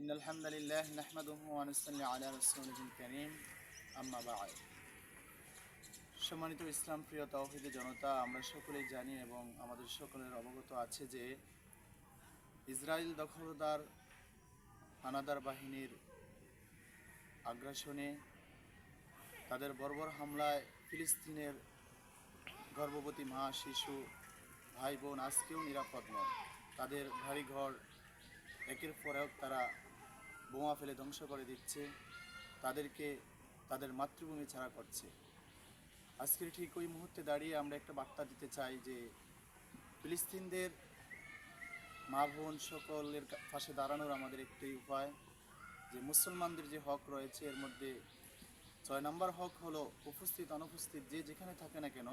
إن الحمد لله نحمده ونصلي على رسوله الكريم أما بعد সম্মানিত ইসলাম প্রিয় তৌহিদি জনতা আমরা সকলেই জানি এবং আমাদের সকলের অবগত আছে যে ইসরায়েল দখলদার হানাদার বাহিনীর আগ্রাসনে তাদের বর্বর হামলায় ফিলিস্তিনের গর্ভবতী মা শিশু ভাই বোন আজকেও নিরাপদ নয় তাদের ভারী ঘর একের পর এক তারা বোমা ফেলে ধ্বংস করে দিচ্ছে, তাদেরকে তাদের মাতৃভূমি ছাড়া করছে। আজকের ঠিক ওই মুহূর্তে দাঁড়িয়ে আমরা একটা বার্তা দিতে চাই যে, ফিলিস্তিনদের মা বোন সকলের পাশে দাঁড়ানোর আমাদের একটি উপায়, যে মুসলমানদের যে হক রয়েছে, এর মধ্যে ছয় নম্বর হক হলো উপস্থিত, অনুপস্থিত, যে যেখানে থাকে না কেন,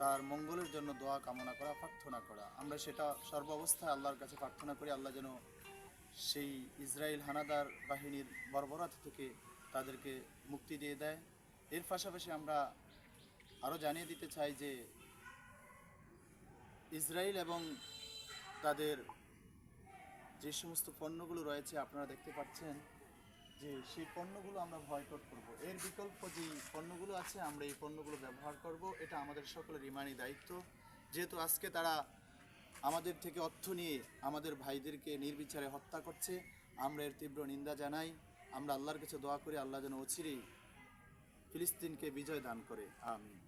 তার মঙ্গলের জন্য দোয়া কামনা করা, প্রার্থনা করা। আমরা সেটা সর্ব অবস্থায় আল্লাহর কাছে প্রার্থনা করি, আল্লাহ যেন সেই ইসরায়েল হানাদার বাহিনীর বর্বরতা থেকে তাদেরকে মুক্তি দিয়ে দেয়। এর পাশাপাশি আমরা আরও জানিয়ে দিতে চাই যে ইসরায়েল এবং তাদের যে সমস্ত পণ্যগুলো রয়েছে, আপনারা দেখতে পাচ্ছেন যে সেই পণ্যগুলো আমরা বয়কট করব। এর বিকল্প যে পণ্যগুলো আছে, আমরা এই পণ্যগুলো ব্যবহার করব। এটা আমাদের সকলের ইমানি দায়িত্ব। যেহেতু আজকে তারা আমাদের থেকে অর্থ নিয়ে আমাদের ভাইদেরকে নির্বিচারে হত্যা করছে। আমরা এর তীব্র নিন্দা জানাই। আমরা আল্লাহর কাছে দোয়া করি, আল্লাহ যেন অচিরেই ফিলিস্তিনকে বিজয় দান করে। আমিন।